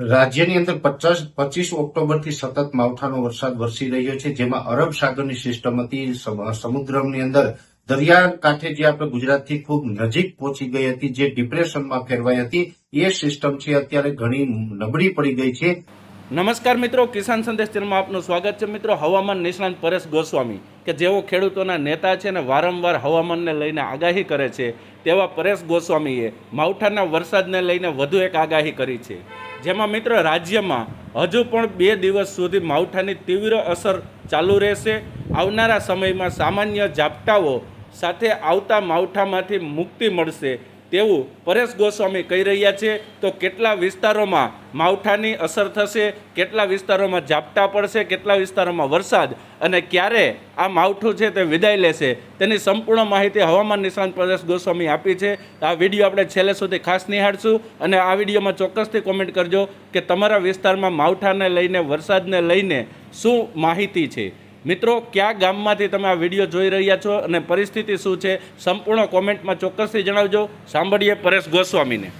રાજ્યની અંદર પચાસ, પચીસ ઓક્ટોબરથી સતત માવઠાનો વરસાદ વરસી રહ્યો છે, જેમાં અરબ સાગરની સિસ્ટમ હતી, સમ- સમુદ્રની અંદર દરિયા કાંઠે જે આપણે ગુજરાતથી ખૂબ નજીક પહોંચી ગઈ હતી, જે ડિપ્રેશનમાં ફેરવાઈ હતી, એ સિસ્ટમ છે, અત્યારે ઘણી નબળી પડી ગઈ છે. નમસ્કાર મિત્રો, કિસાન સંદેશ ચેનલમાં આપનું સ્વાગત છે. મિત્રો, હવામાન નિષ્ણાંત પરેશ ગોસ્વામી. કે જેઓ ખેડૂતોના નેતા છે અને વારંવાર હવામાનને લઈને આગાહી કરે છે, તેવા પરેશ ગોસ્વામીએ માવઠાના વરસાદને લઈને વધુ એક આગાહી કરી છે. જેમાં મિત્ર, રાજ્યમાં હજુ પણ બે દિવસ સુધી માવઠાની તીવ્ર અસર ચાલુ રહેશે. આવનારા સમયમાં સામાન્ય ઝાપટાઓ સાથે આવતા માવઠામાંથી મુક્તિ મળશે તેવું પરેશ ગોસ્વામી કહી રહ્યા છે, તો કેટલા વિસ્તારોમાં માવઠાની અસર થશે, કેટલા વિસ્તારોમાં ઝાપટા પડશે, કેટલા વિસ્તારોમાં વરસાદ અને ક્યારે આ માવઠું છે તે વિદાય લેશે, તેની સંપૂર્ણ માહિતી હવામાન નિષ્ણાંત પરેશ ગોસ્વામી આપી છે. આ વીડિયો આપણે છેલ્લે સુધી ખાસ નિહાળશું અને આ વિડીયોમાં ચોક્કસથી કોમેન્ટ કરજો કે તમારા વિસ્તારમાં માવઠાને લઈને વરસાદને લઈને શું માહિતી છે. મિત્રો, કયા ગામમાંથી તમે આ વીડિયો જોઈ રહ્યા છો અને પરિસ્થિતિ શું છે, સંપૂર્ણ કોમેન્ટમાં ચોક્કસથી જણાવજો. સાંભળીએ પરેશ ગોસ્વામીને.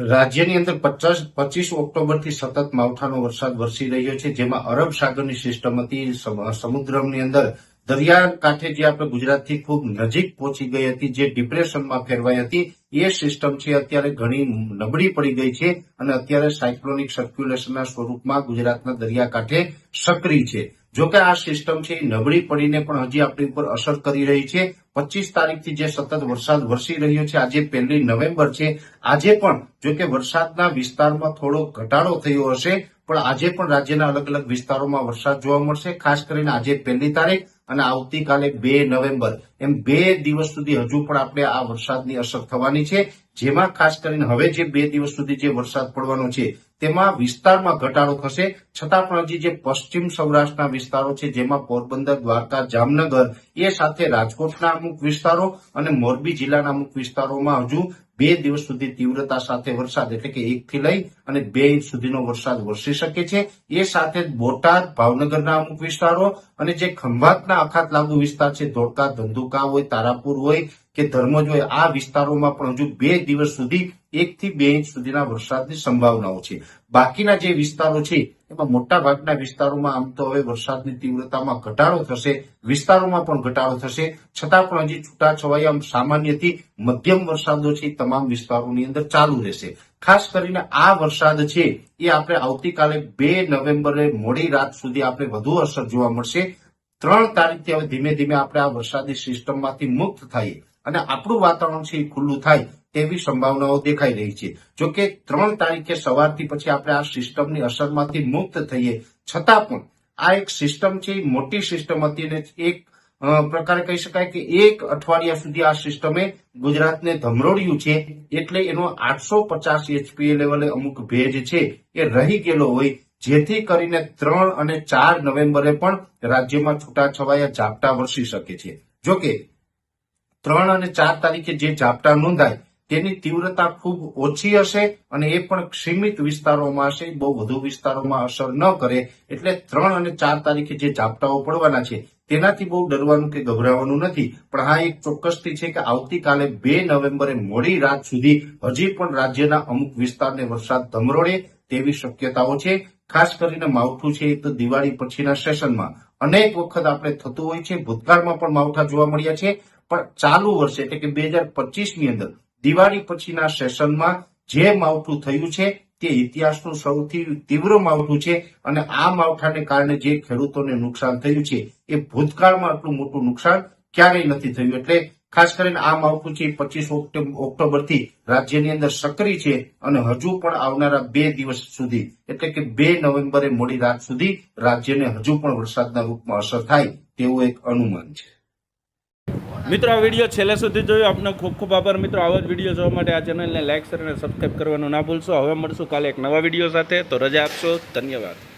રાજ્યની અંદર પચાસ, પચીસ ઓક્ટોબરથી સતત માવઠાનો વરસાદ વરસી રહ્યો છે, જેમાં અરબ સાગરની સિસ્ટમ હતી, સમ- સમુદ્રની અંદર દરિયા કાંઠે જે આપણે ગુજરાતથી ખૂબ નજીક પહોંચી ગઈ હતી, જે ડિપ્રેશનમાં ફેરવાઈ હતી, એ સિસ્ટમ છે અત્યારે ઘણી નબળી પડી ગઈ છે અને અત્યારે સાયક્લોનિક સર્ક્યુલેશનના સ્વરૂપમાં ગુજરાતના દરિયાકાંઠે સક્રિય છે. જોકે આ સિસ્ટમ છે એ નબળી પડીને પણ હજી આપણી ઉપર અસર કરી રહી છે. પચીસ તારીખથી જે સતત વરસાદ વરસી રહ્યો છે, આજે પહેલી નવેમ્બર છે. આજે પણ જોકે વરસાદના વિસ્તારમાં થોડો ઘટાડો થયો હશે, પણ આજે પણ રાજ્યના અલગ અલગ વિસ્તારોમાં વરસાદ જોવા મળશે, ખાસ કરીને આજે પહેલી તારીખ અને આવતીકાલે બે નવેમ્બર, એમ બે દિવસ સુધી હજુ પણ આપણે આ વરસાદની અસર થવાની છે. જેમાં ખાસ કરીને હવે જે બે દિવસ સુધી જે વરસાદ પડવાનો છે, તેમાં વિસ્તારમાં ઘટાડો થશે. છતાં પણ હજી જે પશ્ચિમ સૌરાષ્ટ્રના વિસ્તારો છે, જેમાં પોરબંદર, દ્વારકા, જામનગર, એ સાથે રાજકોટના અમુક વિસ્તારો અને મોરબી જિલ્લાના અમુક વિસ્તારોમાં હજુ બે દિવસ સુધી તીવ્રતા સાથે વરસાદ એટલે કે એક થી લઈ અને બે ઇંચ સુધીનો વરસાદ વરસી શકે છે. એ સાથે બોટાદ, ભાવનગરના અમુક વિસ્તારો અને જે ખંભાતના અખાત લાગુ વિસ્તાર છે, ધોળકા, ધંધુકા હોય, તારાપુર હોય કે ધર્મજ હોય, આ વિસ્તારોમાં પણ હજુ બે દિવસ સુધી એક થી બે ઇંચ સુધીના વરસાદની સંભાવનાઓ છે. બાકીના જે વિસ્તારો છે એમાં મોટા વિસ્તારોમાં આમ તો હવે વરસાદની તીવ્રતામાં ઘટાડો થશે, વિસ્તારોમાં પણ ઘટાડો થશે. છતાં પણ હજી છૂટાછવાયા સામાન્યથી મધ્યમ વરસાદો છે તમામ વિસ્તારોની અંદર ચાલુ રહેશે. ખાસ કરીને આ વરસાદ છે, એ આપણે આવતીકાલે બે નવેમ્બરે મોડી રાત સુધી આપણે વધુ અસર જોવા મળશે. ત્રણ તારીખથી હવે ધીમે ધીમે આપણે આ વરસાદી સિસ્ટમમાંથી મુક્ત થઈએ. અને આપણું વાતાવરણ છે એ ખુલ્લું થાય. તેવી સંભાવનાઓ દેખાઈ રહી છે. જો કે ત્રણ તારીખે સવારથી પછી આપણે આ સિસ્ટમની અસરમાંથી મુક્ત થઈએ, છતાં પણ આ એક સિસ્ટમ છે મોટી સિસ્ટમ હતી અને એક પ્રકારે કહી શકાય કે એક અઠવાડિયા સુધી આ સિસ્ટમે ગુજરાતને ધમરોડ્યું છે. એટલે એનો આઠસો પચાસ એચપીએ લેવલે અમુક ભેજ છે, એ રહી ગયેલો હોય, જેથી કરીને ત્રણ અને ચાર નવેમ્બરે પણ રાજ્યમાં છૂટાછવાયા ઝાપટા વરસી શકે છે. જોકે ત્રણ અને ચાર તારીખે જે ઝાપટા નોંધાય તેની તીવ્રતા ખૂબ ઓછી હશે અને એ પણ સીમિત વિસ્તારોમાં હશે, બહુ વધુ વિસ્તારોમાં અસર ન કરે, એટલે ત્રણ અને ચાર તારીખે જે ઝાપટાઓ પડવાના છે, તેનાથી બહુ ડરવાનું કે ગભરાવાનું નથી. પણ હા, એક ચોક્કસથી છે કે આવતીકાલે બે નવેમ્બરે મોડી રાત સુધી હજી પણ રાજ્યના અમુક વિસ્તારને વરસાદ ધમરોડે તેવી શક્યતાઓ છે. ખાસ કરીને માવઠું છે એ તો દિવાળી પછીના સેશનમાં. અનેક વખત આપણે થતું હોય છે, ભૂતકાળમાં પણ માવઠા જોવા મળ્યા છે. પણ ચાલુ વર્ષે એટલે કે બે હજાર પચીસની અંદર દિવાળી પછીના સેશનમાં જે માવઠું થયું છે તે ઇતિહાસનું સૌથી તીવ્ર માવઠું છે અને આ માવઠાને કારણે જે ખેડૂતોને નુકસાન થયું છે એ ભૂતકાળમાં આટલું મોટું નુકસાન ક્યારેય નથી થયું. એટલે ખાસ કરીને આ માવઠું છે પચીસ ઓક્ટોબરથી રાજ્યની અંદર સક્રિય છે અને હજુ પણ આવનારા બે દિવસ સુધી, એટલે કે બે નવેમ્બરે મોડી રાત સુધી રાજ્યને હજુ પણ વરસાદના રૂપમાં અસર થાય તેવું એક અનુમાન છે. મિત્રો, આ વીડિયો છેલ્લે સુધી જોયો. આપનો ખૂબ ખૂબ આભાર. મિત્રો, આવા જ વીડિયો જોવા માટે આ ચેનલને લાઇક શેર અને સબસ્ક્રાઈબ કરવાનું ના ભૂલશો. હવે મળશું કાલે એક નવા વીડિયો સાથે. તો રજા આપશો. ધન્યવાદ.